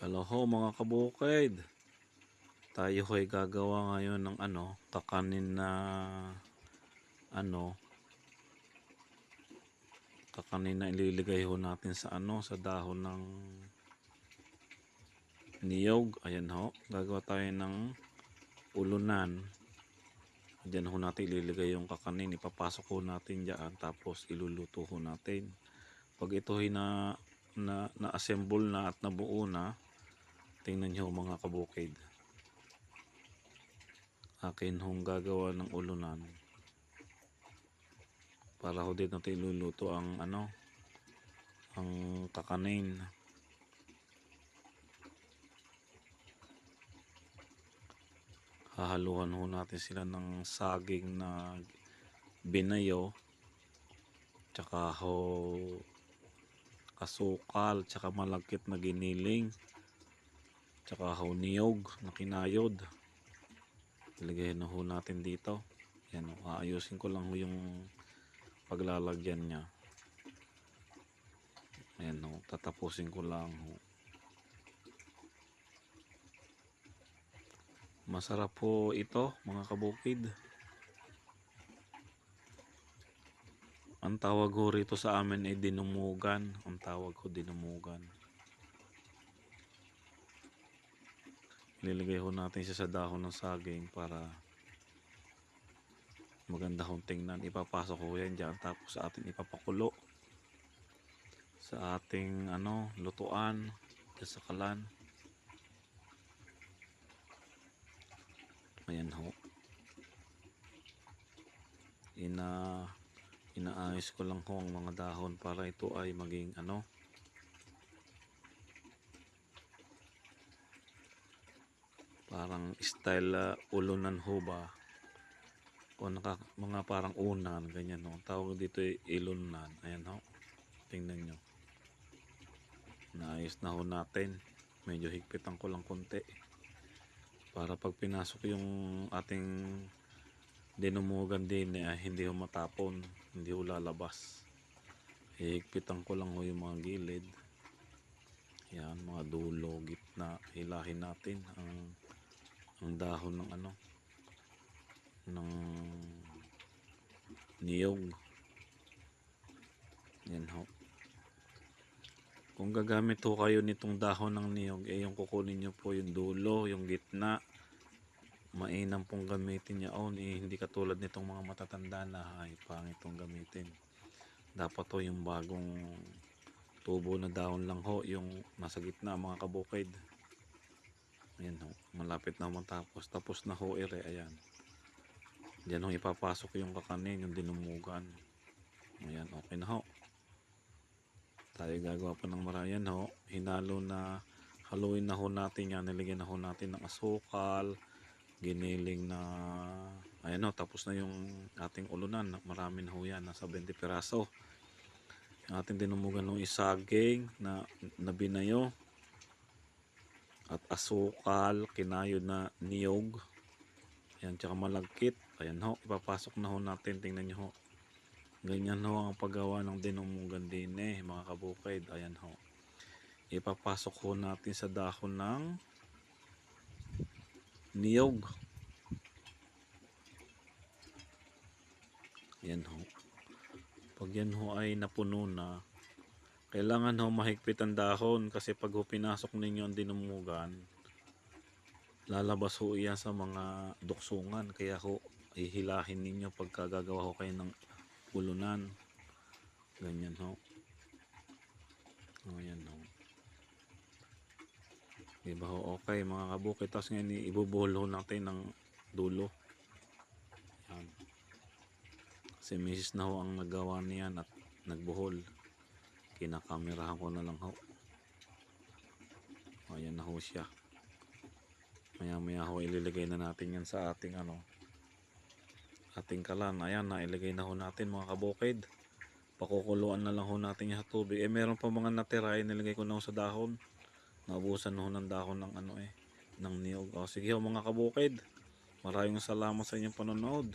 Hello ho mga kabukid. Tayo ho'y gagawa ngayon ng ano, kakanin na ano, kakanin na ililigay ho natin sa ano, sa dahon ng niyog. Ayan ho, gagawa tayo ng ulunan. Diyan ho natin ililagay yung kakanin, ipapasok ho natin diyan tapos iluluto ho natin. Pag ito ay na na na-assemble na at nabuo na, tingnan nyo mga kabukid. Akin hong gagawa ng ulunan. Para ho din natin iluluto ang ano, ang kakanin. Hahaluan ho natin sila ng saging na binayo. Tsaka ho kasukal, tsaka malagkit na giniling, tsaka ho niyog na kinayod. Ilagay na ho natin dito. Yan o, aayusin ko lang ho yung paglalagyan niya. Ayan o, tatapusin ko lang ho. Masarap po ito mga kabukid. Ang tawag ho rito sa amin ay dinumugan. Ang tawag ko dinumugan. Ilalagay ho natin siya sa dahon ng saging para maganda hong tingnan. Ipapasok ko yan dyan tapos sa atin ipapakulo sa ating ano lutuan sa kalan. Ayan ho. Ina inaayos ko lang ho ang mga dahon para ito ay maging ano parang style uh, ulunan ho ba? O naka, mga parang unan ganyan ho. Tawag dito ay ilunan ayan ho. Tingnan nyo. Naayos na ho natin. Medyo higpitan ko lang konti. Para pag pinasok yung ating dinumugan din eh, hindi ho matapon. Hindi ho lalabas. Higpitan ko lang ho yung mga gilid. Yan mga dulo gitna. Hilahin natin ang ang dahon ng ano ng niyog. Yan ho. Kung gagamit ho kayo nitong dahon ng niyog eh yung kukunin nyo po yung dulo yung gitna. Mainam pong gamitin niya. On eh, hindi katulad nitong mga matatanda na ay pangit tong gamitin. Dapat ho yung bagong tubo na dahon lang ho yung nasa gitna mga kabukid ayan ho malapit na matapos tapos na ho ere ayan Diyan ho ipapasok yung kakanin, yung dinumugan. Ayan, okay na ho. Tayo gagawa pa ng marayan ho. Hinalo na, haluin na ho natin yan. Nilagyan na ho natin ng asukal, giniling na, ayan ho, tapos na yung ating ulunan. Marami na ho yan, nasa 20 piraso. Yung ating dinumugan ng isaging na, na binayo. At asukal, kinayod na niyog. Ayan, tsaka malagkit. Ayan ho, ipapasok na ho natin. Tingnan nyo ho. Ganyan ho ang paggawa ng dinumugan din eh, mga kabukid. Ayan ho. Ipapasok ho natin sa dahon ng niyog. Ayan ho. Pag yan ho ay napuno na, kailangan ho mahigpit ang dahon kasi pag ho pinasok ninyo ang dinumugan, lalabas ho iyan sa mga duksungan. Kaya ho, ihilahin ninyo pagka gagawa ho kayo ng ulunan. Ganyan ho. O yan ho. Diba ho, okay mga kabukit. Tapos ngayon ibubuhol ho natin ng dulo. Yan. Si Mrs. na ho ang nagawa niyan at nagbuhol. Kinakamerahan ko na lang ho. Ayan na ho siya. Maya maya ho ililagay na natin yan sa ating ano ating kalan. Ayan na ilagay na ho natin mga kabukid. Pakukuluan na lang ho natin yung tubig. Eh meron pa mga natira. Eh, nilagay ko na ho sa dahon. Naubusan ho ng dahon ng ano eh ng niyog. O sige ho mga kabukid. Maraming salamat sa inyong panonood